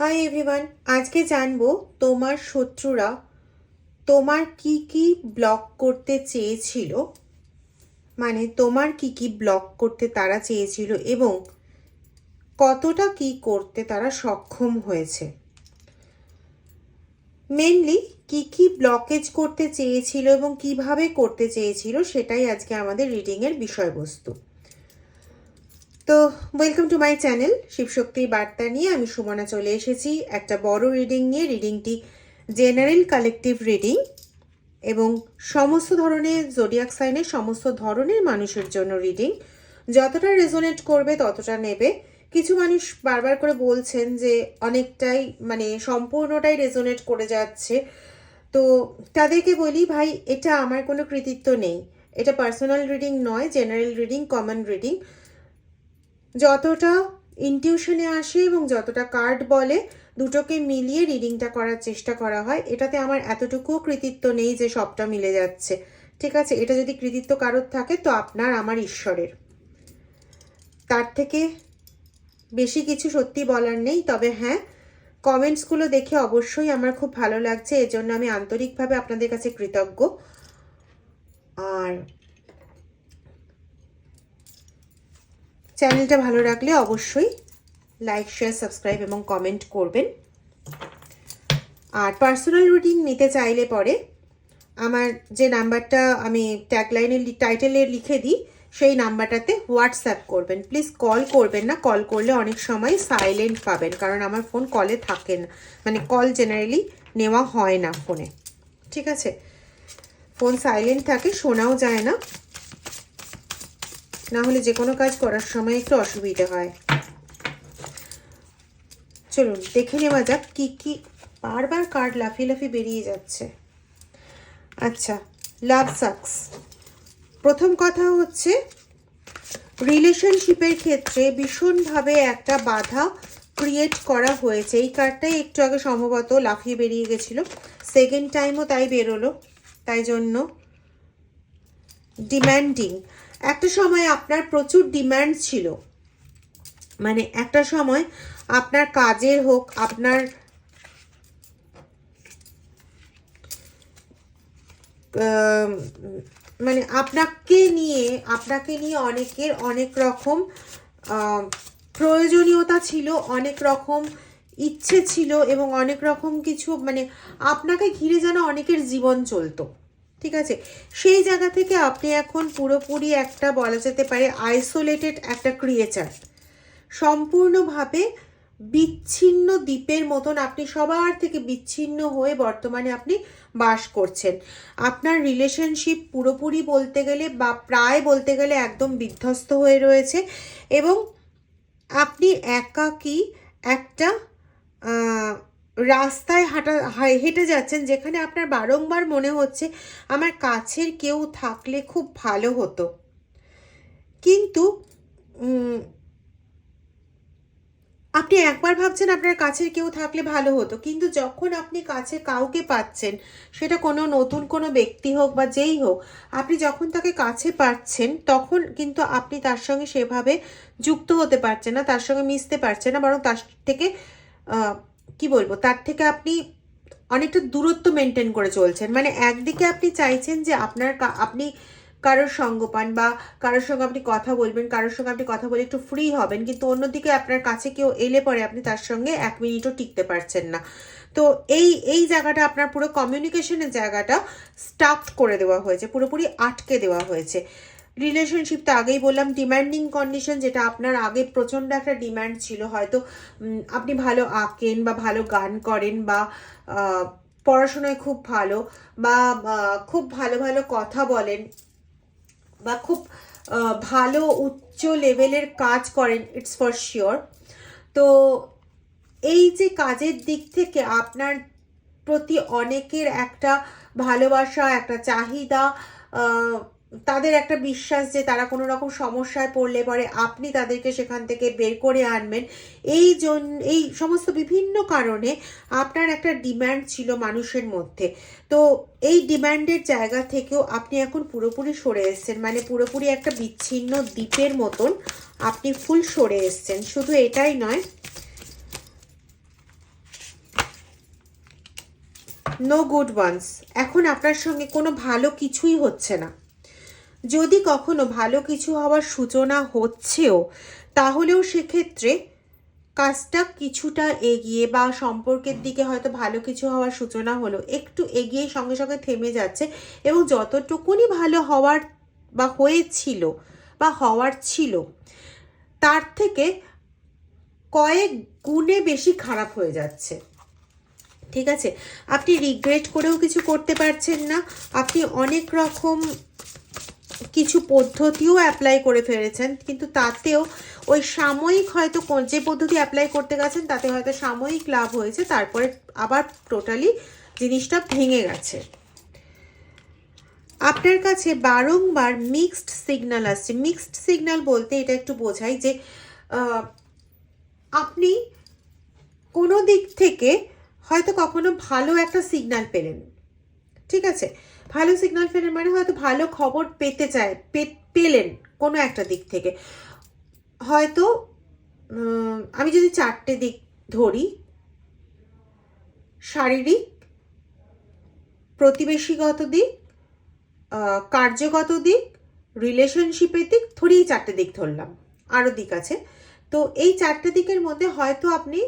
Hi everyone আজকে জানব তোমার শত্রুরা তোমার কি কি ব্লক করতে চেয়েছিল? মানে তোমার কি কি ব্লক করতে তারা চেয়েছিল এবং কতটা কি করতে তারা সক্ষম হয়েছে? মেনলি কি কি ব্লকেজ করতে চেয়েছিল এবং কীভাবে করতে চেয়েছিল সেটাই আজকে আমাদের রিডিংয়ের বিষয়বস্তু। তো ওয়েলকাম টু মাই চ্যানেল শিবশক্তির বার্তা নিয়ে আমি সুমনা চলে এসেছি। একটা বড় রিডিং নিয়ে রিডিংটি জেনারেল কালেকটিভ রিডিং এবং সমস্ত ধরনের জোডিয়াক সাইনের সমস্ত ধরনের মানুষের জন্য রিডিং যতটা রেজোনেট করবে, ততটা নেবে। কিছু মানুষ বারবার করে বলছেন যে অনেকটাই মানে সম্পূর্ণটাই রেজোনেট করে যাচ্ছে। তো তাদেরকে বলি, ভাই, এটা আমার কোনো কৃতিত্ব নেই। এটা পার্সোনাল রিডিং নয় জেনারেল রিডিং কমন রিডিং যতটা ইনটিউশনে আসে এবং যতটা কার্ড বলে, দুটোকে মিলিয়ে রিডিংটা করার চেষ্টা করা হয়। এটাতে আমার এতটুকুও কৃতিত্ব নেই যে সবটা মিলে যাচ্ছে। ঠিক আছে? এটা যদি কৃতিত্ব কারোর থাকে, তো আপনার আমার ঈশ্বরের। তার থেকে বেশি কিছু সত্যি বলার নেই। তবে হ্যাঁ কমেন্টসগুলো দেখে অবশ্যই আমার খুব ভালো লাগছে। এজন্য আমি আন্তরিকভাবে আপনাদের কাছে কৃতজ্ঞ। আর চ্যানেলটা ভালো রাখলে অবশ্যই লাইক শেয়ার সাবস্ক্রাইব এবং কমেন্ট করবেন। আর পার্সোনাল রুটিন নিতে চাইলে পরে আমার যে নাম্বারটা আমি ট্যাগলাইনের টাইটেলে লিখে দিই, সেই নাম্বারটাতে হোয়াটসঅ্যাপ করবেন। প্লিজ কল করবেন না কল করলে অনেক সময় সাইলেন্ট পাবেন, কারণ আমার ফোন কলে থাকে না। মানে কল জেনারেলি নেওয়া হয় না ফোনে ঠিক আছে? ফোন সাইলেন্ট থাকে, শোনাও যায় না। না হলে যে কোনো কাজ করার সময় একটু অসুবিধে হয়। চলুন, দেখে নেওয়া যাক কি কি বারবার কার্ড লাফিয়ে লাফিয়ে বেরিয়ে যাচ্ছে। আচ্ছা লাভ সাকস। প্রথম কথা হচ্ছে রিলেশনশিপের ক্ষেত্রে ভীষণভাবে একটা বাধা ক্রিয়েট করা হয়েছে। এই কার্ডটাই একটু আগে সম্ভবত লাফিয়ে বেরিয়ে গেছিল। সেকেন্ড টাইমও তাই বেরোলো। তাই জন্য ডিম্যান্ডিং একটা সময় আপনার প্রচুর ডিম্যান্ড ছিল। মানে একটা সময় আপনার কাজের হোক, আপনার মানে আপনাকে নিয়ে আপনাকে নিয়ে অনেকের অনেক রকম প্রয়োজনীয়তা ছিল, অনেক রকম ইচ্ছে ছিল এবং অনেক রকম কিছু মানে আপনাকে ঘিরে যেন অনেকের জীবন চলতো। ঠিক আছে? সেই জায়গা থেকে আপনি এখন পুরোপুরি একটা বলা যেতে পারে আইসোলেটেড একটা ক্রিয়েচার সম্পূর্ণভাবে বিচ্ছিন্ন দ্বীপের মতন আপনি সবার থেকে বিচ্ছিন্ন হয়ে বর্তমানে আপনি বাস করছেন। আপনার রিলেশনশিপ পুরোপুরি বলতে গেলে বা প্রায় বলতে গেলে একদম বিধ্বস্ত হয়ে রয়েছে এবং আপনি একাকী একটা রাস্তায় হাঁটা হেঁটে যাচ্ছেন যেখানে আপনার বারংবার মনে হচ্ছে আমার কাছের কেউ থাকলে খুব ভালো হতো। কিন্তু আপনি একবার ভাবছেন আপনার কাছের কেউ থাকলে ভালো হতো, কিন্তু যখন আপনি কাছে কাউকে পাচ্ছেন, সেটা কোনো নতুন কোনো ব্যক্তি হোক বা যেই হোক, আপনি যখন তাকে কাছে পাচ্ছেন, তখন কিন্তু আপনি তার সঙ্গে সেভাবে যুক্ত হতে পারছেন না, তার সঙ্গে মিশতে পারছেন না, বরং তার থেকে কি বলব, তার থেকে আপনি অনেকটা দূরত্ব মেনটেন করে চলছেন। মানে একদিকে আপনি চাইছেন যে আপনার আপনি কারোর সঙ্গ পান বা কারোর সঙ্গে আপনি কথা বলবেন, কারোর সঙ্গে আপনি কথা বলে একটু ফ্রি হবেন, কিন্তু অন্যদিকে আপনার কাছে কেউ এলে পরে আপনি তার সঙ্গে এক মিনিটও টিকতে পারছেন না। তো এই এই জায়গাটা আপনার পুরো কমিউনিকেশনের জায়গাটা স্টাক করে দেওয়া হয়েছে, পুরোপুরি আটকে দেওয়া হয়েছে। রিলেশনশিপ তো আগেই বললাম ডিম্যান্ডিং কন্ডিশন যেটা আপনার আগে প্রচণ্ড একটা ডিম্যান্ড ছিল। হয়তো আপনি ভালো আঁকেন বা ভালো গান করেন বা পড়াশোনায় খুব ভালো বা খুব ভালো ভালো কথা বলেন বা খুব ভালো উচ্চ লেভেলের কাজ করেন ইটস ফর শিওর তো এই যে কাজের দিক থেকে আপনার প্রতি অনেকের একটা ভালোবাসা, একটা চাহিদা তাদের একটা বিশ্বাস যে তারা কোনো রকম সমস্যায় পড়লে পরে আপনি তাদেরকে সেখান থেকে বের করে আনবেন। এই জন্য এই সমস্ত বিভিন্ন কারণে আপনার একটা ডিম্যান্ড ছিল মানুষের মধ্যে। তো এই ডিম্যান্ডের জায়গা থেকেও আপনি এখন পুরোপুরি সরে এসছেন। মানে পুরোপুরি একটা বিচ্ছিন্ন দ্বীপের মতন আপনি ফুল সরে এসছেন। শুধু এটাই নয় নো গুড ওয়ান্স এখন আপনার সঙ্গে কোনো ভালো কিছুই হচ্ছে না। যদি কখনো ভালো কিছু হওয়ার সূচনা হচ্ছেও, তাহলেও সেক্ষেত্রে কাজটা কিছুটা এগিয়ে বা সম্পর্কের দিকে হয়তো ভালো কিছু হওয়ার সূচনা হলো, একটু এগিয়ে সঙ্গে সঙ্গে থেমে যাচ্ছে এবং যতটুকুনি ভালো হওয়ার বা হয়েছিল বা হওয়ার ছিল, তার থেকে কয়েক গুণে বেশি খারাপ হয়ে যাচ্ছে। ঠিক আছে? আপনি রিগ্রেট করেও কিছু করতে পারছেন না। আপনি অনেক রকম কিছু পদ্ধতিও অ্যাপ্লাই করে ফেলেছেন, কিন্তু তাতেও ওই সাময়িক হয়তো যে পদ্ধতি অ্যাপ্লাই করতে গেছেন, তাতে হয়তো সাময়িক লাভ হয়েছে, তারপরে আবার টোটালি জিনিসটা ভেঙে গেছে। আপনার কাছে বারংবার মিক্সড সিগন্যাল আসছে। মিক্সড সিগন্যাল বলতে এটা একটু বোঝাই যে আপনি কোনো দিক থেকে হয়তো কখনো ভালো একটা সিগন্যাল পেলেন, ঠিক আছে? ভালো সিগনাল পেলেন মানে হয়তো ভালো খবর পেতে চায় পেলেন কোনো একটা দিক থেকে। হয়তো আমি যদি চারটে দিক ধরি, শারীরিক, প্রতিবেশীগত দিক কার্যগত দিক রিলেশনশিপের দিক, ধরেই চারটে দিক ধরলাম, আরও দিক আছে। তো এই চারটে দিকের মধ্যে হয়তো আপনি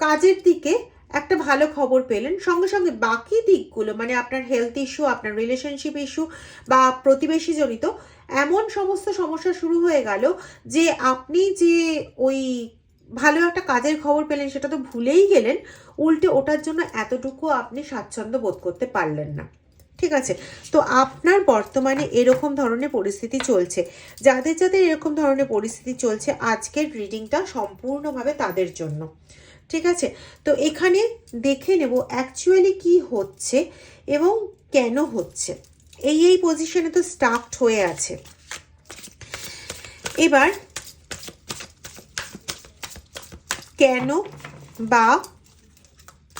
কাজের দিকে একটা ভালো খবর পেলেন। সঙ্গে সঙ্গে বাকি দিকগুলো মানে আপনার হেলথ ইস্যু আপনার রিলেশনশিপ ইস্যু বা প্রতিবেশী জনিত এমন সমস্ত সমস্যা শুরু হয়ে গেল যে আপনি যে ওই ভালো একটা কাজের খবর পেলেন, সেটা তো ভুলেই গেলেন, উল্টে ওটার জন্য এতটুকু আপনি স্বাচ্ছন্দ্য বোধ করতে পারলেন না। ঠিক আছে? তো আপনার বর্তমানে এরকম ধরনের পরিস্থিতি চলছে। যাদের যাদের এরকম ধরনের পরিস্থিতি চলছে, আজকের রিডিংটা সম্পূর্ণভাবে তাদের জন্য। ঠিক আছে? তো এখানে দেখে নেব অ্যাকচুয়ালি কি হচ্ছে এবং কেন হচ্ছে। এই এই পজিশনে তো স্টাফড হয়ে আছে। এবার কেন বা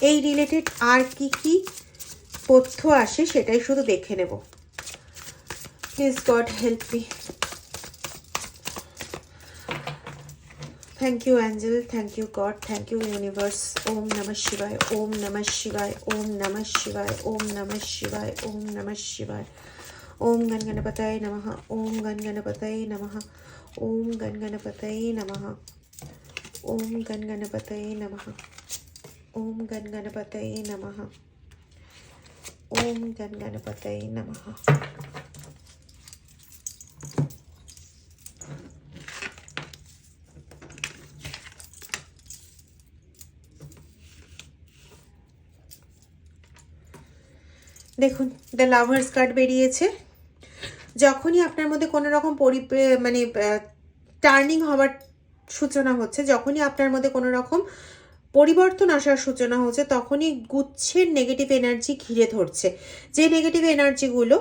এই রিলেটেড আর কি কি তথ্য আসে সেটাই শুধু দেখে নেব। Please god help me Thank you, angel. Thank you, God. Thank you, universe. Om Namah Shivaya. Om Namah Shivaya. Om Namah Shivaya. Om Namah Shivaya. Om Namah Shivaya. Om Gan Ganapataye Namaha. Om Gan Ganapataye Namaha. Om Gan Ganapataye Namaha. Om Gan Ganapataye Namaha. Om Gan Ganapataye Namaha. Om Gan Ganapataye Namaha. দেখুন the lovers card বেরিয়েছে। যখনই আপনার মধ্যে কোনো রকম পরি মানে turning হওয়ার সূচনা হচ্ছে, যখনই আপনার মধ্যে কোনো রকম পরিবর্তন আসার সূচনা হচ্ছে, তখনই গুচ্ছের নেগেটিভ এনার্জি ঘিরে ধরছে। যে নেগেটিভ এনার্জিগুলো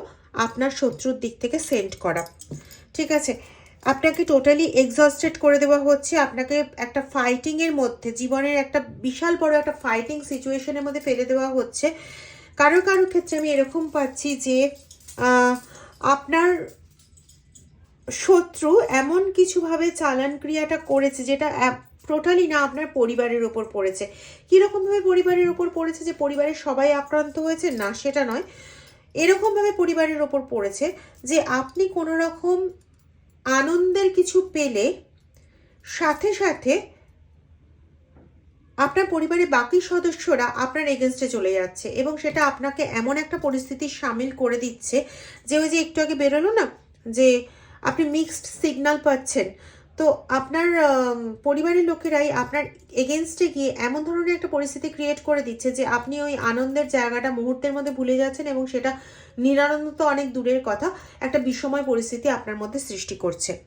আপনার শত্রুর দিক থেকে সেন্ড করা। ঠিক আছে? আপনাকে টোটালি এক্সস্টেড করে দেওয়া হচ্ছে। আপনাকে একটা ফাইটিংয়ের মধ্যে, জীবনের একটা বিশাল বড় একটা ফাইটিং সিচুয়েশনের মধ্যে ফেলে দেওয়া হচ্ছে। কারও কারও ক্ষেত্রে আমি এরকম পাচ্ছি যে আপনার শত্রু এমন কিছুভাবে চালান ক্রিয়াটা করেছে যেটা টোটালি না আপনার পরিবারের ওপর পড়েছে। কীরকমভাবে পরিবারের ওপর পড়েছে যে পরিবারের সবাই আক্রান্ত হয়েছে? না, সেটা নয়। এরকমভাবে পরিবারের ওপর পড়েছে যে আপনি কোনো রকম আনন্দের কিছু পেলে সাথে সাথে আপনার পরিবারের বাকি সদস্যরা আপনার এগেনস্টে চলে যাচ্ছে এবং সেটা আপনাকে এমন একটা পরিস্থিতি সামিল করে দিচ্ছে যে ওই যে একটু আগে বেরোলো না, যে আপনি মিক্সড সিগন্যাল পাচ্ছেন। তো আপনার পরিবারের লোকেরাই আপনার এগেনস্টে গিয়ে এমন ধরনের একটা পরিস্থিতি ক্রিয়েট করে দিচ্ছে যে আপনি ওই আনন্দের জায়গাটা মুহূর্তের মধ্যে ভুলে যাচ্ছেন এবং সেটা নিরানন্দ তো অনেক দূরের কথা, একটা বিষময় পরিস্থিতি আপনার মধ্যে সৃষ্টি করছে।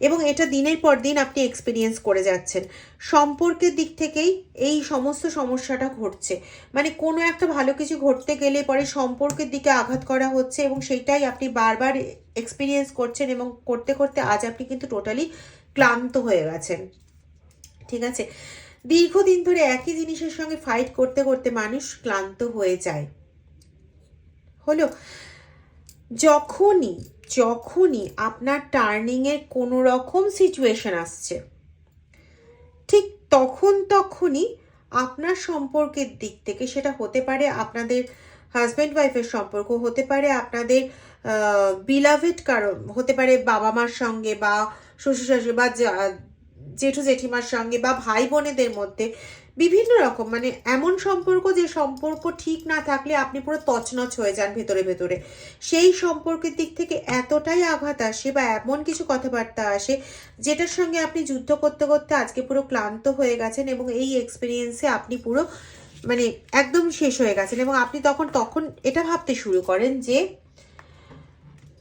এবং এটা দিনের পর দিন আপনি এক্সপিরিয়েন্স করে যাচ্ছেন। সম্পর্কের দিক থেকেই এই সমস্ত সমস্যাটা ঘটছে। মানে কোনো একটা ভালো কিছু ঘটতে গেলে পরে সম্পর্কের দিকে আঘাত করা হচ্ছে এবং সেটাই আপনি বারবার এক্সপিরিয়েন্স করছেন এবং করতে করতে আজ আপনি কিন্তু টোটালি ক্লান্ত হয়ে গেছেন। ঠিক আছে? দীর্ঘদিন ধরে একই জিনিসের সঙ্গে ফাইট করতে করতে মানুষ ক্লান্ত হয়ে যায়। হলো, যখনই যখনই আপনার টার্নিংয়ের কোনো রকম সিচুয়েশন আসছে, ঠিক তখন তখনই আপনার সম্পর্কের দিক থেকে সেটা হতে পারে আপনাদের হাজব্যান্ড ওয়াইফের সম্পর্ক, হতে পারে আপনাদের বিলাভেড কারণ হতে পারে বাবা মার সঙ্গে বা শ্বশুর শাশুড়ি বা জেঠু জেঠিমার সঙ্গে বা ভাই বোনেদের মধ্যে বিভিন্ন রকম মানে এমন সম্পর্ক যে সম্পর্ক ঠিক না থাকলে আপনি পুরো তছনছ হয়ে যান ভেতরে ভেতরে। সেই সম্পর্কের দিক থেকে এতটাই আঘাত আসে বা এমন কিছু কথাবার্তা আসে যেটার সঙ্গে আপনি যুদ্ধ করতে করতে আজকে পুরো ক্লান্ত হয়ে গেছেন এবং এই এক্সপিরিয়েন্সে আপনি পুরো মানে একদম শেষ হয়ে গেছেন এবং আপনি তখন তখন এটা ভাবতে শুরু করেন যে,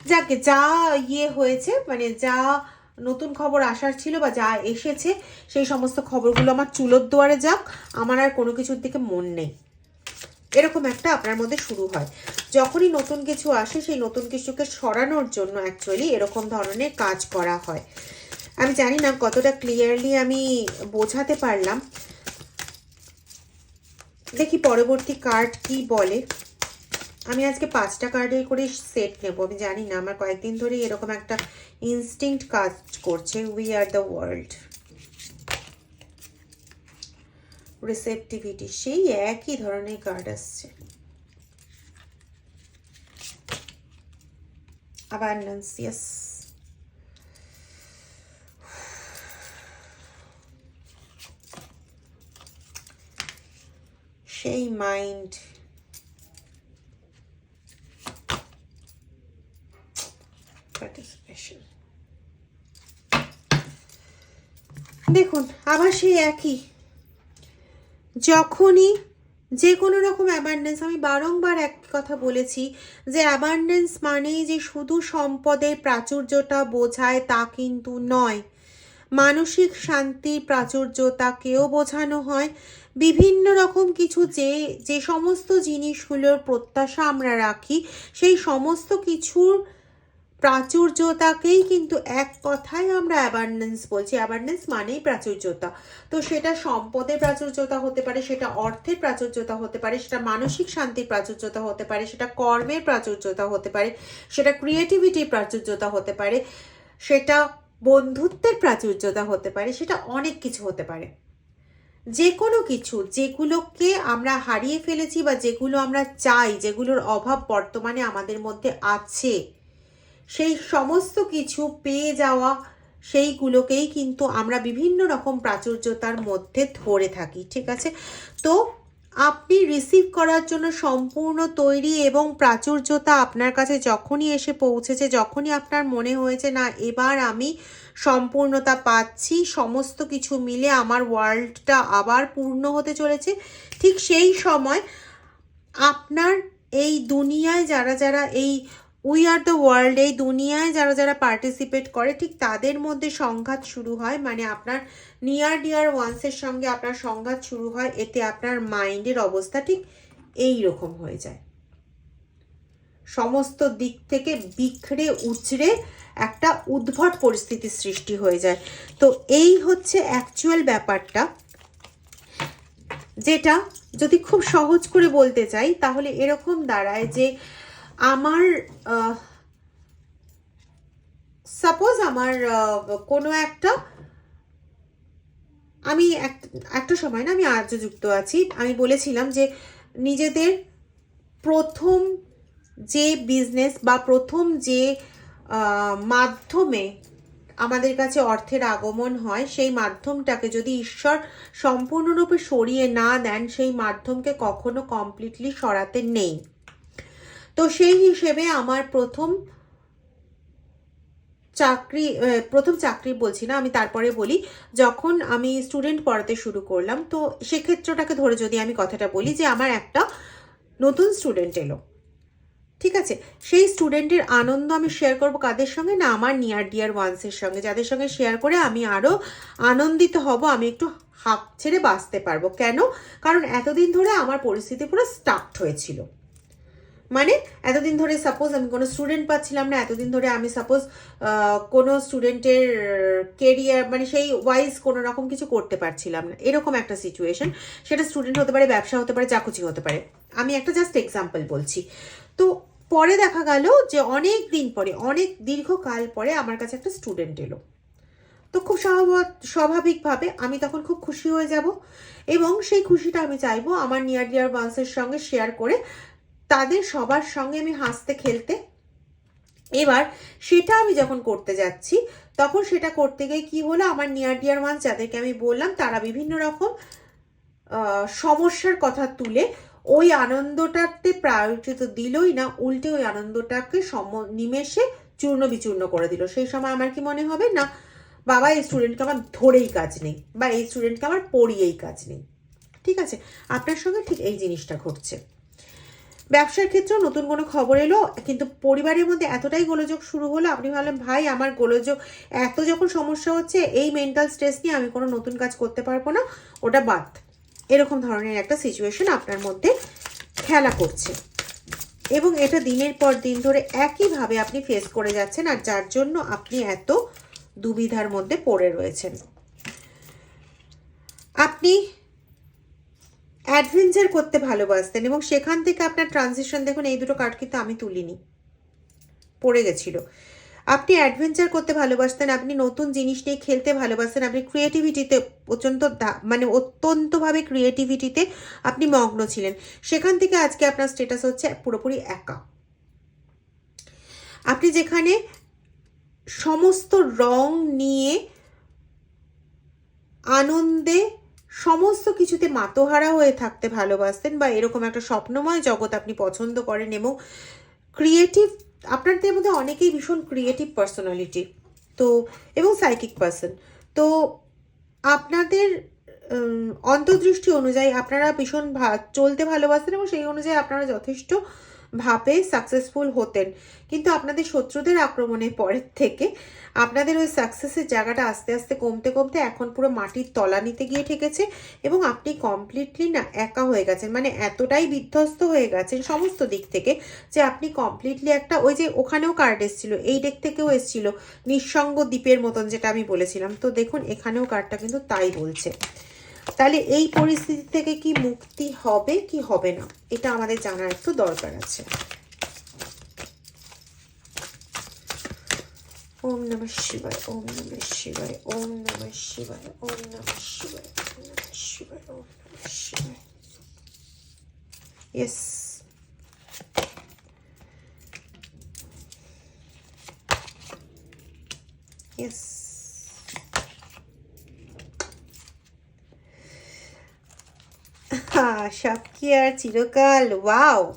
যাকে যা ইয়ে হয়েছে মানে যা নতুন খবর আসার ছিল বা যা এসেছে, সেই সমস্ত খবরগুলো আমার চুলোর দুয়ারে যাক, আমার আর কোনো কিছুর দিকে মন নেই। এরকম একটা আপনার মধ্যে শুরু হয়। যখনই নতুন কিছু আসে, সেই নতুন কিছুকে সরানোর জন্য অ্যাকচুয়ালি এরকম ধরনের কাজ করা হয়। আমি জানি না কতটা ক্লিয়ারলি আমি বোঝাতে পারলাম। দেখি পরবর্তী কার্ড কি বলে। আমি আজকে পাঁচটা কার্ডের করে সেট নেব, আমি জানি না, আমার কয়েকদিন ধরেই এরকম একটা ইনস্টিংক্ট কাজ করছে we are the world receptivity সেই একই ধরনের কার্ড আসছে। সেই মাইন্ড participation. দেখুন, আবার সেই একই। যখনই যে কোনো রকম অ্যাবান্ডেন্স আমি বারংবার এক কথা বলেছি যে অ্যাবান্ডেন্স মানেই যে শুধু সম্পদের প্রাচুর্যটা বোঝায় তা কিন্তু নয়। মানসিক শান্তির প্রাচুর্যতাকেও বোঝানো হয়। বিভিন্ন রকম কিছু যে যে সমস্ত জিনিসগুলোর প্রত্যাশা আমরা রাখি, সেই সমস্ত কিছুর প্রাচুর্যতাকেই কিন্তু এক কথায় আমরা অ্যাবান্ডেন্স বলছি। অ্যাবান্ডেন্স মানেই প্রাচুর্যতা। তো সেটা সম্পদের প্রাচুর্যতা হতে পারে, সেটা অর্থের প্রাচুর্যতা হতে পারে, সেটা মানসিক শান্তির প্রাচুর্যতা হতে পারে, সেটা কর্মের প্রাচুর্যতা হতে পারে, সেটা ক্রিয়েটিভিটির প্রাচুর্যতা হতে পারে, সেটা বন্ধুত্বের প্রাচুর্যতা হতে পারে, সেটা অনেক কিছু হতে পারে। যে কোনো কিছু, যেগুলোকে আমরা হারিয়ে ফেলেছি বা যেগুলো আমরা চাই, যেগুলোর অভাব বর্তমানে আমাদের মধ্যে আছে সেই সমস্ত কিছু পেয়ে যাওয়া, সেইগুলোকেই কিন্তু আমরা বিভিন্ন রকম প্রাচুর্যতার মধ্যে ধরে থাকি, ঠিক আছে? তো আপনি রিসিভ করার জন্য সম্পূর্ণ তৈরি এবং প্রাচুর্যতা আপনার কাছে যখনই এসে পৌঁছেছে, যখনই আপনার মনে হয়েছে, না, এবার আমি সম্পূর্ণতা পাচ্ছি, সমস্ত কিছু মিলে আমার ওয়ার্ল্ডটা আবার পূর্ণ হতে চলেছে, ঠিক সেই সময় আপনার এই দুনিয়ায় যারা যারা এই উই আর দ্য ওয়ার্ল্ড এই দুনিয়ায় যারা যারা পার্টিসিপেট করে, ঠিক তাদের মধ্যে সংঘাত শুরু হয়। মানে আপনার নিয়ার ডিয়ার ওয়ান্সের সঙ্গে আপনার সংঘাত শুরু হয়, এতে আপনার মাইন্ডের অবস্থা ঠিক এই রকম হয়ে যায়। সমস্ত দিক থেকে বিখড়ে উচড়ে একটা উদ্ভট পরিস্থিতির সৃষ্টি হয়ে যায়। তো এই হচ্ছে অ্যাকচুয়াল ব্যাপারটা। যেটা যদি খুব সহজ করে বলতে চাই, তাহলে এরকম দাঁড়ায় যে আমার সাপোজ আমার কোনো একটা, আমি এক- একটা সময় না আমি আর্য যুক্ত আছি। আমি বলেছিলাম যে নিজেদের প্রথম যে বিজনেস বা প্রথম যে মাধ্যমে আমাদের কাছে অর্থের আগমন হয়, সেই মাধ্যমটাকে যদি ঈশ্বর সম্পূর্ণরূপে সরিয়ে না দেন, সেই মাধ্যমকে কখনো কমপ্লিটলি সরাতে নেই। তো সেই হিসেবে আমার প্রথম চাকরি প্রথম চাকরি বলছি না, আমি তারপরে বলি, যখন আমি স্টুডেন্ট পড়াতে শুরু করলাম, তো সেক্ষেত্রটাকে ধরে যদি আমি কথাটা বলি যে আমার একটা নতুন স্টুডেন্ট এলো। ঠিক আছে? সেই স্টুডেন্টের আনন্দ আমি শেয়ার করব কাদের সঙ্গে? না, আমার নিয়ার ডিয়ার ওয়ান্সের সঙ্গে। যাদের সঙ্গে শেয়ার করে আমি আরও আনন্দিত হব, আমি একটু হাঁপ ছেড়ে বাঁচতে পারব। কেন? কারণ এতদিন ধরে আমার পরিস্থিতি পুরো স্টার্ট হয়েছিল। মানে এতদিন ধরে সাপোজ আমি কোনো স্টুডেন্ট পাচ্ছিলাম না, এতদিন ধরে আমি সাপোজ কোনো স্টুডেন্টের কেরিয়ার মানে সেই ওয়াইজ কোনো রকম কিছু করতে পারছিলাম না। এরকম একটা সিচুয়েশন সেটা স্টুডেন্ট হতে পারে, ব্যবসা হতে পারে চাকুচি হতে পারে। আমি একটা জাস্ট এক্সাম্পল বলছি। তো পরে দেখা গেল যে অনেক দিন পরে, অনেক দীর্ঘকাল পরে আমার কাছে একটা স্টুডেন্ট এলো। তো খুব স্বাভাব- স্বাভাবিকভাবে আমি তখন খুব খুশি হয়ে যাব এবং সেই খুশিটা আমি চাইব আমার নিয়ার ডিয়ার ওয়ান্সের সঙ্গে শেয়ার করে তাদের সবার সঙ্গে আমি হাসতে খেলতে। এবার সেটা আমি যখন করতে যাচ্ছি, তখন সেটা করতে গিয়ে কি হলো? আমার নিয়ার ডিয়ার ওয়ান্স যাদেরকে আমি বললাম, তারা বিভিন্ন রকম সমস্যার কথা তুলে ওই আনন্দটাতে প্রায়োরিটি তো দিলই না, উল্টে ওই আনন্দটাকে সম, নিমেষে চূর্ণ বিচূর্ণ করে দিল। সেই সময় আমার কি মনে হবে? না, বাবা, এই স্টুডেন্টকে আমার ধরেই কাজ নেই বা এই স্টুডেন্টকে আমার পড়িয়েই কাজ নেই। ঠিক আছে? আপনার সঙ্গে ঠিক এই জিনিসটা ঘটছে। ব্যবসার ক্ষেত্রেও নতুন কোনো খবর এলো, কিন্তু পরিবারের মধ্যে এতটাই গোলযোগ শুরু হলো, আপনি ভাবলেন, ভাই, আমার গোলযোগ, এত যখন সমস্যা হচ্ছে, এই মেন্টাল স্ট্রেস নিয়ে আমি কোনো নতুন কাজ করতে পারব না, ওটা বাদ। এরকম ধরনের একটা সিচুয়েশন আপনার মধ্যে খেলা করছে। এবং এটা দিনের পর দিন ধরে একইভাবে আপনি ফেস করে যাচ্ছেন, আর যার জন্য আপনি এত দুবিধার মধ্যে পড়ে রয়েছেন। আপনি অ্যাডভেঞ্চার করতে ভালোবাসতেন এবং সেখান থেকে আপনার ট্রানজিশন দেখুন, এই দুটো কার্ড কিন্তু আমি তুলিনি। পড়ে গেছিল। আপনি অ্যাডভেঞ্চার করতে ভালোবাসতেন, আপনি নতুন জিনিস নিয়ে খেলতে ভালোবাসতেন, আপনি ক্রিয়েটিভিটিতে প্রচণ্ড মানে অত্যন্তভাবে ক্রিয়েটিভিটিতে আপনি মগ্ন ছিলেন। সেখান থেকে আজকে আপনার স্টেটাস হচ্ছে পুরোপুরি একা। আপনি যেখানে সমস্ত রং নিয়ে আনন্দে সমস্ত কিছুতে মাতোহারা হয়ে থাকতে ভালোবাসতেন বা এরকম একটা স্বপ্নময় জগৎ আপনি পছন্দ করেন এবং ক্রিয়েটিভ আপনাদের মধ্যে অনেকেই ভীষণ ক্রিয়েটিভ পার্সোনালিটি তো, এবং সাইকিক পার্সন তো, আপনাদের অন্তর্দৃষ্টি অনুযায়ী আপনারা ভীষণ চলতে ভালোবাসেন এবং সেই অনুযায়ী আপনারা যথেষ্ট ভাবে সাকসেসফুল হতেন। কিন্তু আপনাদের শত্রুদের আক্রমণের পরের থেকে আপনাদের ওই সাকসেসের জায়গাটা আস্তে আস্তে কমতে কমতে এখন পুরো মাটির তলানিতে গিয়ে ঠেকেছে এবং আপনি কমপ্লিটলি না একা হয়ে গেছেন। মানে এতটাই বিধ্বস্ত হয়ে গেছেন সমস্ত দিক থেকে যে আপনি কমপ্লিটলি একটা ওই যে ওখানেও কার্ড এসেছিল, এই ডেক থেকেও এসেছিল, নিঃসঙ্গ দ্বীপের মতন যেটা আমি বলেছিলাম। তো দেখুন, এখানেও কার্ডটা কিন্তু তাই বলছে। তাহলে এই পরিস্থিতি থেকে কি মুক্তি হবে, কি হবে না? এটা আমাদের জানার একটু দরকার আছে। ওম নমঃ শিবায়, ওম নমঃ শিবায়, ওম নমঃ শিবায়, ওম নমঃ শিবায়, ওম নমঃ শিবায়, ওম নমঃ শিবায়। ইয়েস ইয়েস সব চিরকাল? ওয়াও!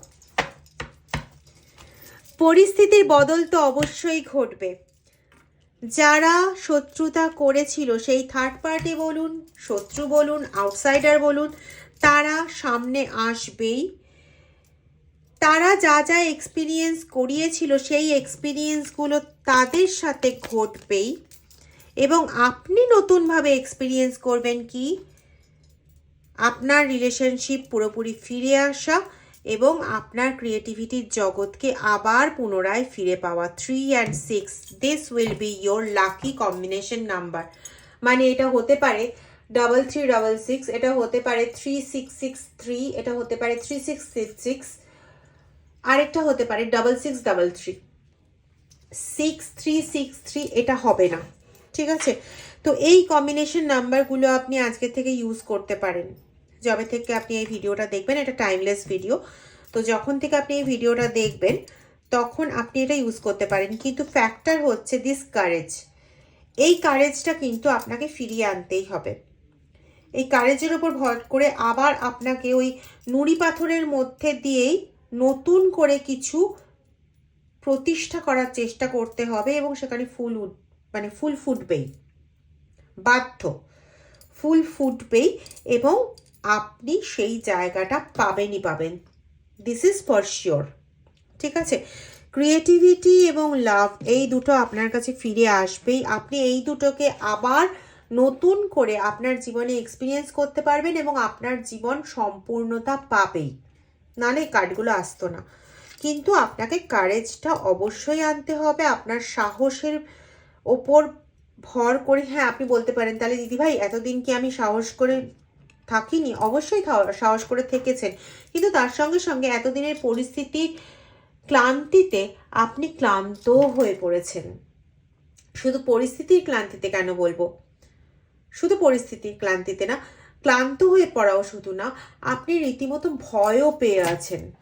পরিস্থিতির বদল তো অবশ্যই ঘটবে। যারা শত্রুতা করেছিল, সেই থার্ড পার্টি বলুন, শত্রু বলুন আউটসাইডার বলুন, তারা সামনে আসবেই। তারা যা যা এক্সপিরিয়েন্স করিয়েছিল, সেই এক্সপিরিয়েন্সগুলো তাদের সাথে ঘটবেই। এবং আপনি নতুনভাবে এক্সপিরিয়েন্স করবেন কি? আপনার রিলেশনশিপ পুরোপুরি ফিরে আসা এবং আপনার ক্রিয়েটিভিটির জগৎকে আবার পুনরায় ফিরে পাওয়া। Three and six this will be your lucky combination number মানে এটা হতে পারে ডাবল থ্রি ডাবল সিক্স এটা হতে পারে থ্রি সিক্স সিক্স থ্রি এটা হতে পারে থ্রি সিক্স সিক্স সিক্স আরেকটা হতে পারে double six double three six three six three এটা হবে না। ঠিক আছে? তো এই কম্বিনেশন নাম্বারগুলো আপনি আজকে থেকে ইউজ করতে পারেন। যবে থেকে আপনি এই ভিডিওটা দেখবেন, এটা টাইমলেস ভিডিও তো যখন থেকে আপনি এই ভিডিওটা দেখবেন, তখন আপনি এটা ইউজ করতে পারেন। কিন্তু ফ্যাক্টর হচ্ছে দিস কারেজ এই কারেজটা কিন্তু আপনাকে ফিরিয়ে আনতেই হবে। এই কারেজের ওপর ভর করে আবার আপনাকে ওই নুড়ি পাথরের মধ্যে দিয়েই নতুন করে কিছু প্রতিষ্ঠা করার চেষ্টা করতে হবে এবং সেখানে ফুল মানে ফুল ফুটবেই। বাধ্য। ফুল ফুটবেই এবং আপনি সেই জায়গাটা পাবেনই পাবেন। দিস ইজ ফর শিওর ঠিক আছে? ক্রিয়েটিভিটি এবং লাভ এই দুটো আপনার কাছে ফিরে আসবেই। আপনি এই দুটোকে আবার নতুন করে আপনার জীবনে এক্সপিরিয়েন্স করতে পারবেন এবং আপনার জীবন সম্পূর্ণতা পাবেই। নালে কার্ডগুলো আসতো না। কিন্তু আপনাকে কারেজটা অবশ্যই আনতে হবে। আপনার সাহসের ওপর ভর করে হ্যাঁ আপনি বলতে পারেন, তাহলে দিদিভাই, এতদিন কি আমি সাহস করে থাকিনি। অবশ্যই সাহস করে থেকেছেন। কিন্তু তার সঙ্গে সঙ্গে এতদিনের পরিস্থিতির ক্লান্তিতে আপনি ক্লান্ত হয়ে পড়েছেন। শুধু পরিস্থিতির ক্লান্তিতে কেন বলব? শুধু পরিস্থিতির ক্লান্তিতে না, ক্লান্ত হয়ে পড়াও শুধু না, আপনি রীতিমতো ভয়ও পেয়ে আছেন।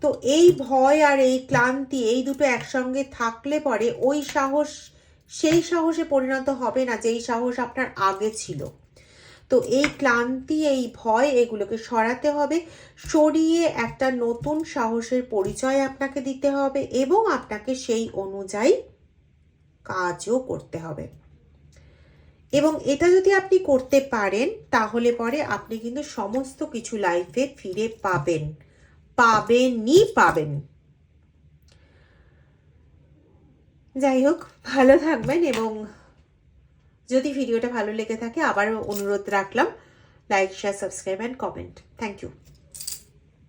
তো এই ভয় আর এই ক্লান্তি এই দুটো একসঙ্গে থাকলে পরে ওই সাহস, সেই সাহসে পরিণত হবে না যেই সাহস আপনার আগে ছিল। তো এই ক্লান্তি, এই ভয় এগুলোকে সরাতে হবে। সরিয়ে একটা নতুন সাহসের পরিচয় আপনাকে দিতে হবে এবং আপনাকে সেই অনুযায়ী কাজও করতে হবে। এবং এটা যদি আপনি করতে পারেন, তাহলে পরে আপনি কিন্তু সমস্ত কিছু লাইফে ফিরে পাবেন। পাবেনই পাবেন। যাই হোক, ভালো থাকবেন এবং যদি ভিডিওটা ভালো লেগে থাকে, আবারও অনুরোধ রাখলাম। Like share subscribe and comment thank you